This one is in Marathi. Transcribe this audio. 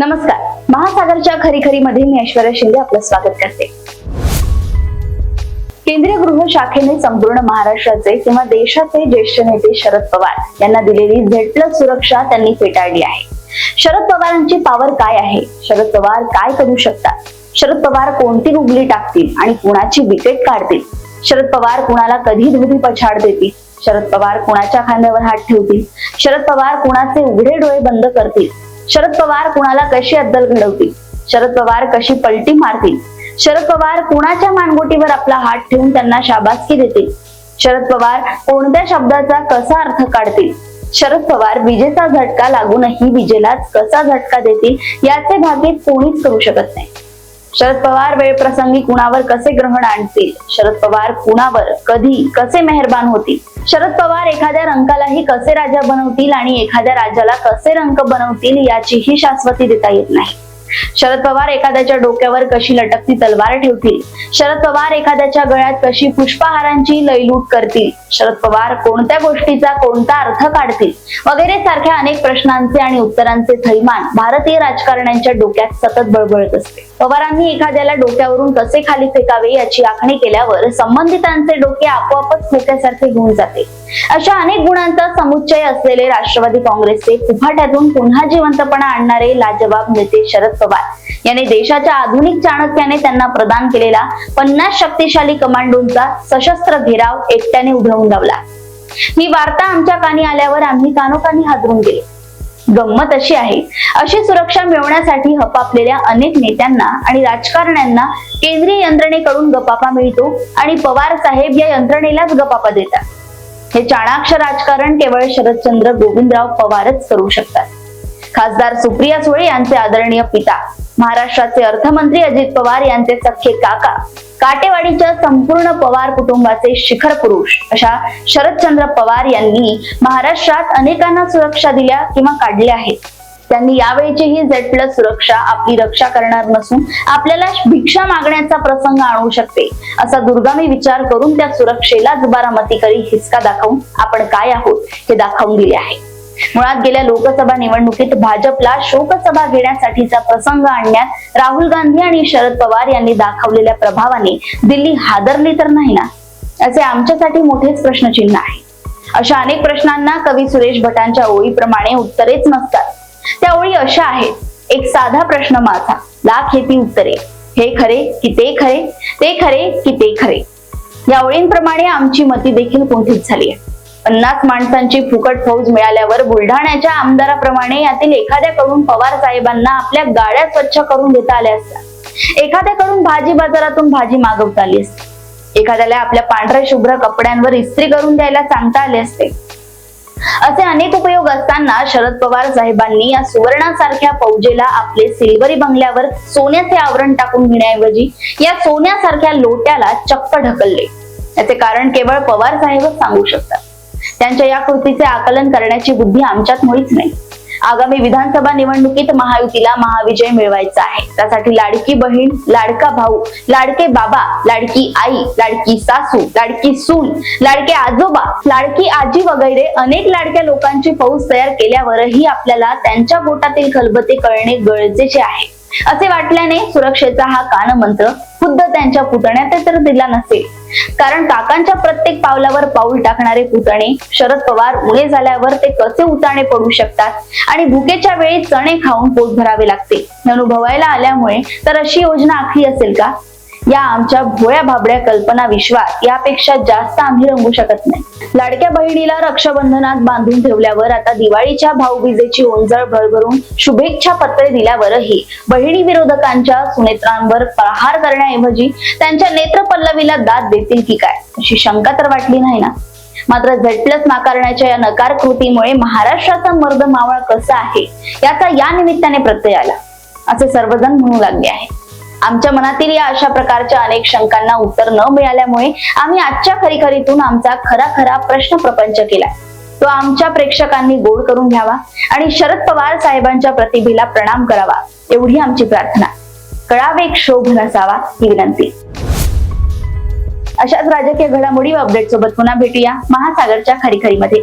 नमस्कार. महासागरच्या खरीखरी मध्ये मी ऐश्वर्या शिंदे आपलं स्वागत करते. केंद्रीय गृह शाखेने संपूर्ण महाराष्ट्राचे किंवा देशाचे ज्येष्ठ नेते शरद पवार यांना दिलेली झेड प्लस सुरक्षा त्यांनी फेटाळली आहे. शरद पवारांची पावर काय आहे? शरद पवार काय करू शकतात? शरद पवार कोणती गुगली टाकतील आणि कुणाची विकेट काढतील? शरद पवार कुणाला कधी धुरी पछाड देतील? शरद पवार कुणाच्या खांद्यावर हात ठेवतील? शरद पवार कुणाचे उघडे डोळे बंद करतील? शरद पवार कुणाला कशी अद्दल घडवतील? शरद पवार कशी पलटी मारतील? शरद पवार कुणाच्या मानगोटीवर आपला हात ठेवून त्यांना शाबासकी देतील? शरद पवार कोणत्या शब्दाचा कसा अर्थ काढतील? शरद पवार विजेचा झटका लागूनही विजेलाच कसा झटका देतील? याचे भाकीत कोणीच करू शकत नाही. शरद पवार वेळ प्रसंगी कुणावर कसे ग्रहण आणतील? शरद पवार कुणावर कधी कसे मेहरबान होतील? शरद पवार एखाद्या रंकालाही कसे राजा बनवतील आणि एखाद्या राजाला कसे रंक बनवतील याचीही शाश्वती देता येत नाही. शरद पवार एखाद्याच्या डोक्यावर कशी लटकती तलवार ठेवतील? शरद पवार एखाद्याच्या गळ्यात कशी पुष्पहारांची लयलूट करतील? शरद पवार कोणत्या गोष्टीचा कोणता अर्थ काढतील? वगैरे सारख्या अनेक प्रश्नांचे आणि उत्तरांचे थैमान भारतीय राजकारण्यांच्या डोक्यात सतत बळबळत असते. पवारांनी एखाद्याला डोक्यावरून कसे खाली फेकावे याची आखणी केल्यावर संबंधितांचे डोके आपोआपच खोक्यासारखे होऊन जाते. अशा अनेक गुणांचा समुच्चय असलेले राष्ट्रवादी काँग्रेसचे कुफाट्यातून पुन्हा जिवंतपणा आणणारे लाजवाब नेते शरद पवार यांनी देशाच्या आधुनिक चाणक्याने त्यांना प्रदान केलेला पन्नास शक्तिशाली कमांडोंचा सशस्त्र घेराव एकट्याने उभवून लावला. ही वार्ता आमच्या कानी आल्यावर आम्ही कानोकानी हादरून गेले. गंमत अशी आहे अशी सुरक्षा मिळवण्यासाठी हपापलेल्या अनेक नेत्यांना आणि राजकारण्यांना केंद्रीय यंत्रणेकडून गपापा मिळतो आणि पवार साहेब या यंत्रणेलाच गपापा देतात. हे चाणाक्ष राजकारण केवळ शरदचंद्र गोविंदराव पवारच करू शकतात. खासदार सुप्रिया सुळे यांचे आदरणीय पिता महाराष्ट्राचे अर्थमंत्री अजित पवार यांचे सख्खे काका काटेवाडीच्या संपूर्ण पवार कुटुंबाचे शिखर पुरुष अशा शरदचंद्र पवार यांनी महाराष्ट्रात अनेकांना सुरक्षा दिल्या किंवा काढल्या आहेत. त्यांनी यावेळीची ही झेड प्लस सुरक्षा आपली रक्षा करणार नसून आपल्याला भिक्षा मागण्याचा प्रसंग आणू शकते असा दुर्गामी विचार करून त्या सुरक्षेला दुबारा मतीकरी हिसका दाखवून आपण काय आहोत हे दाखवून दिले आहे. मुळात गेल्या लोकसभा निवडणुकीत भाजपला शोकसभा घेण्यासाठीचा प्रसंग आणण्यात राहुल गांधी आणि शरद पवार यांनी दाखवलेल्या प्रभावाने दिल्ली हादरली तर नाही ना? असे आमच्यासाठी मोठेच प्रश्नचिन्ह आहे. अशा अनेक प्रश्नांना कवी सुरेश भटांच्या ओळीप्रमाणे उत्तरेच नसतात. त्या ओळी अशा आहेत. एक साधा प्रश्न माझा लाख येती उत्तरे. हे खरे की ते खरे? ते खरे की ते खरे? या ओळींप्रमाणे आमची मती देखील कुंठित झाली आहे. पन्नास माणसांची फुकट फौज मिळाल्यावर बुलढाण्याच्या आमदाराप्रमाणे यातील एखाद्याकडून पवार साहेबांना आपल्या गाड्या स्वच्छ करून घेता आल्या असतात एखाद्याकडून भाजी बाजारातून भाजी मागवता आली असते. एखाद्याला आपल्या पांढऱ्या शुभ्र कपड्यांवर इस्त्री करून द्यायला सांगता आले असते. असे अनेक उपयोग असताना शरद पवार साहेबांनी या सुवर्णासारख्या फौजेला आपले सिल्वरी बंगल्यावर सोन्याचे आवरण टाकून घेण्याऐवजी या सोन्यासारख्या लोट्याला चक्क ढकलले. याचे कारण केवळ पवार साहेबच सांगू शकतात. त्यांच्या या कृतीचे आकलन करण्याची बुद्धी आमच्यात मुळीच नाही. आगामी विधानसभा निवडणुकीत महायुतीला महाविजय मिळवायचा आहे. त्यासाठी लाडकी बहीण लाडका भाऊ लाडके बाबा लाडकी आई लाडकी सासू लाडकी सून लाडके आजोबा लाडकी आजी वगैरे अनेक लाडक्या लोकांची फौज तयार केल्यावरही आपल्याला त्यांच्या पोटातील खलबते कळणे गरजेचे आहे. असे वाटल्याने सुरक्षेचा हा कानमंत्र खुद्द त्यांच्या पुतण्यात तर दिला नसेल. कारण काकांच्या प्रत्येक पावलावर पाऊल टाकणारे पुतणे शरद पवार उणे झाल्यावर ते कसे उताणे पडू शकतात? आणि भुकेच्या वेळी चणे खाऊन पोट भरावे लागते. अनुभवायला आल्यामुळे तर अशी योजना आखली असेल का? या आमच्या भोळ्या भाबड्या कल्पना विश्वास यापेक्षा जास्त आम्ही रंगू शकत नाही. लाडक्या बहिणीला रक्षाबंधनात बांधून ठेवल्यावर आता दिवाळीच्या भाऊबीजेची ओंजळ भरभरून शुभेच्छा पत्रे दिल्यावरही बहिणी विरोधकांच्या सुनेत्रांवर प्रहार करण्याऐवजी त्यांच्या नेत्र पल्लवीला दाद देतील की काय? अशी शंका तर वाटली नाही ना? मात्र झटलस नाकारण्याच्या या नकार कृतीमुळे महाराष्ट्राचा मर्द मावळ कसा आहे? याचा या निमित्ताने प्रत्यय आला. असे सर्वजण म्हणू लागले आहे आमच्या मनातील या अशा प्रकारच्या अनेक शंकांना उत्तर न मिळाल्यामुळे आम्ही आजच्या खरीखरीतून आमचा खरा खरा प्रश्न प्रपंच केला तो आमच्या प्रेक्षकांनी गोड करून घ्यावा आणि शरद पवार साहेबांच्या प्रतिभेला प्रणाम करावा एवढी आमची प्रार्थना. कळावे एक शोभ नसावा ही विनंती. अशाच राजकीय घडामोडी व अपडेट सोबत पुन्हा भेटूया महासागरच्या खरीखरीमध्ये.